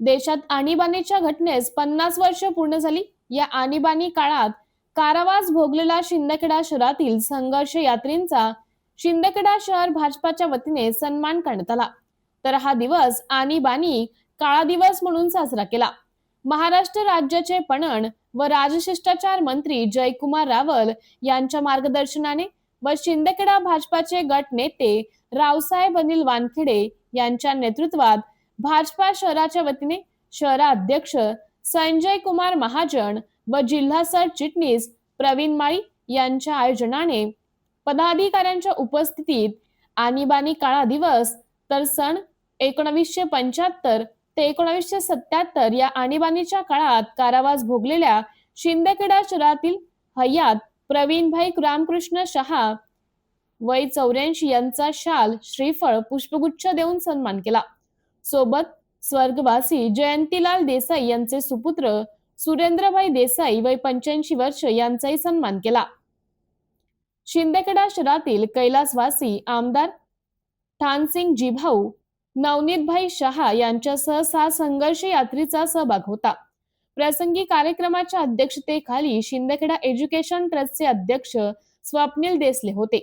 देशात आणीबाणीच्या घटनेस पन्नास वर्ष पूर्ण झाली. या आणीबाणी काळात कारावास भोगलेला शिंदखेडा शहरातील संघर्ष यात्रींचा शिंदखेडा शहर भाजपाच्या वतीने सन्मान करण्यात आला. तर हा दिवस आणीबाणी काळा दिवस म्हणून साजरा केला. महाराष्ट्र राज्याचे पणन व राजशिष्टाचार मंत्री जयकुमार रावल यांच्या मार्गदर्शनाने व शिंदखेडा भाजपाचे गट नेते रावसाहेब अनिल वानखेडे यांच्या नेतृत्वात भाजपा शहराच्या वतीने शहराध्यक्ष संजय कुमार महाजन व जिल्हा सरचिटणीस प्रवीण माळी यांच्या आयोजनाने पदाधिकाऱ्यांच्या उपस्थितीत आणीबाणी काळा दिवस तर सण एकोणवीसशे पंच्याहत्तर ते एकोणवीसशे सत्याहत्तर या आणीबाणीच्या काळात कारावास भोगलेल्या शिंदखेडा शहरातील हयात प्रवीणभाई रामकृष्ण शहा वय चौऱ्याऐंशी यांचा शाल श्रीफळ पुष्पगुच्छ देऊन सन्मान केला. सोबत स्वर्गवासी जयंतीलाल देसाई यांचे सुपुत्र सुरेंद्रभाई देसाई वय पंच्याऐंशी वर्ष यांचाही सन्मान केला. शिंदेखेडा शहरातील कैलासवासी आमदार ठानसिंग जिभाऊ नवनीतभाई शहा यांच्यासह सहा संघर्ष यात्रेचा सहभाग होता. प्रसंगी कार्यक्रमाच्या अध्यक्षतेखाली शिंदेखेडा एज्युकेशन ट्रस्टचे अध्यक्ष स्वप्नील देसले होते.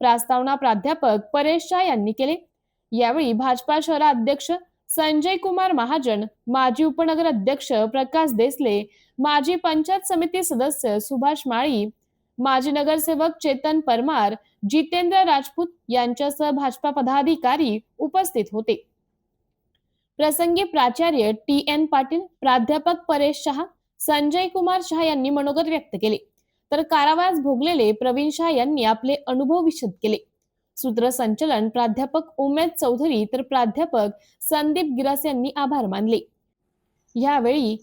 प्रास्तावना प्राध्यापक परेश शाह यांनी केले. यावेळी भाजपा शहराध्यक्ष संजय कुमार महाजन माजी उपनगर अध्यक्ष प्रकाश देसले माजी पंचायत समिती सदस्य सुभाष माळी माजी नगरसेवक चेतन परमार जितेंद्र राजपूत यांच्यासह भाजपा पदाधिकारी उपस्थित होते. प्रसंगी प्राचार्य टी एन पाटील प्राध्यापक परेश शहा संजय कुमार शहा यांनी मनोगत व्यक्त केले. तर कारावास भोगलेले प्रवीण शहा यांनी आपले अनुभव विशद केले. सूत्रसंचलन प्राध्यापक उमेद चौधरी तर प्राध्यापक संदीप गिरास यांनी आभार मानले. यावेळी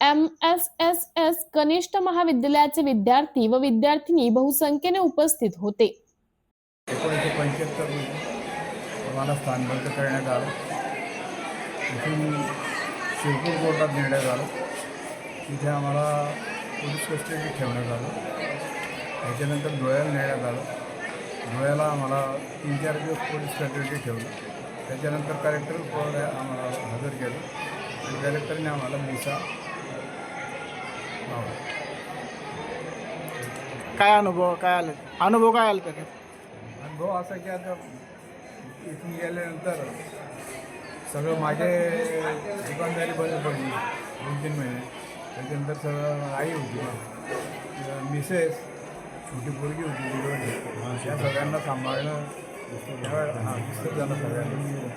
एम एस एस एस कनिष्ठ महाविद्यालयाचे विद्यार्थी व विद्यार्थिनी बहुसंख्येने उपस्थित होते. एकोणीसशे पंच्याहत्तर मला स्थानबद्ध करण्यात आलं. इथून शिरपूर कोर्टात नेण्यात आलं तिथे आम्हाला पोलीस कस्टडीत ठेवण्यात आलं. त्याच्यानंतर धुळ्याला नेण्यात आलं. धुळ्याला आम्हाला तीन चार दिवस पोलीस कस्टडीत ठेवलं. त्याच्यानंतर कलेक्टर आम्हाला हजर केलं. आणि कलेक्टरने आम्हाला मिसा लावला. काय अनुभव काय आलं? अनुभव काय आला त्याच्यात? अनुभव असा की आता इथून गेल्यानंतर सगळं माझे दुकानदारी बंद पडली. दोन तीन महिने. त्याच्यानंतर सगळं आई होती. मिसेस छोटी पोरगी होती डिलिव्हरी या सगळ्यांना सांभाळणं त्यावेळेला हां पुस्तक झालं सगळ्यांना.